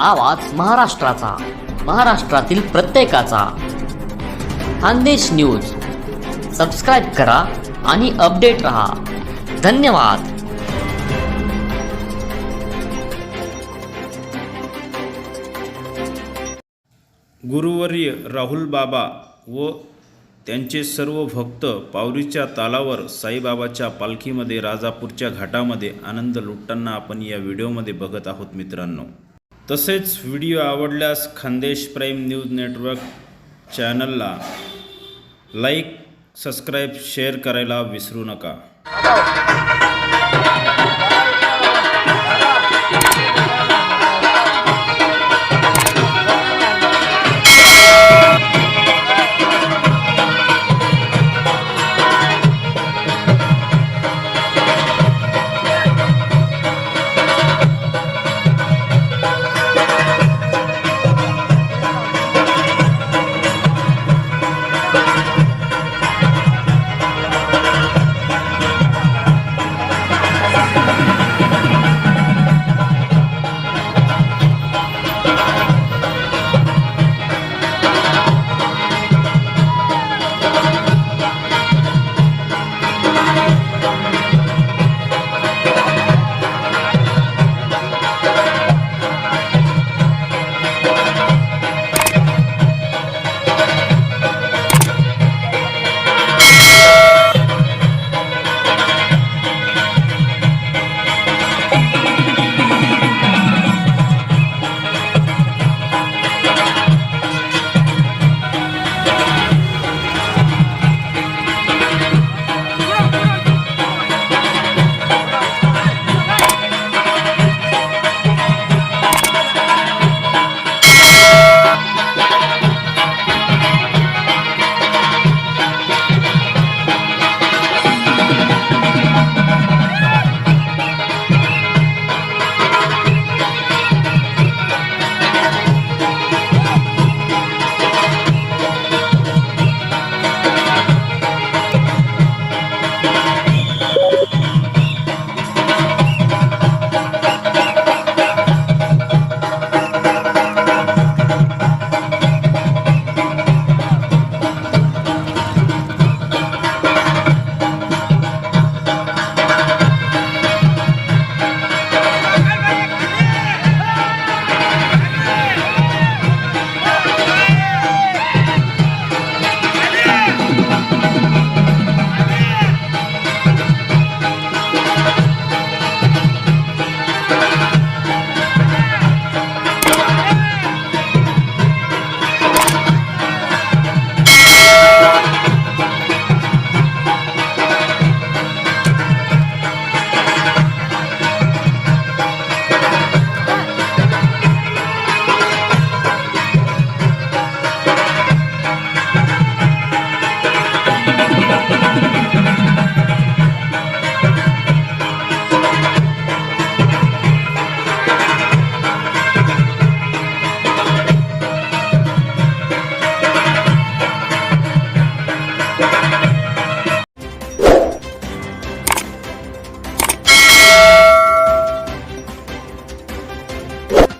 आवाज महाराष्ट्राचा महाराष्ट्रातील प्रत्येकाचा. खानदेश न्यूज. सबस्क्राईब करा आणि अपडेट रहा. धन्यवाद. गुरुवर्य राहुल बाबा व त्यांचे सर्व भक्त पावरीच्या तालावर साईबाबाच्या पालखीमध्ये राजापूरच्या घाटामध्ये आनंद लुटताना आपण या व्हिडिओमध्ये बघत आहोत मित्रांनो. तसेच व्हिडिओ आवडल्यास खानदेश प्राईम न्यूज नेटवर्क चॅनलला लाईक सबस्क्राईब शेअर करायला विसरू नका.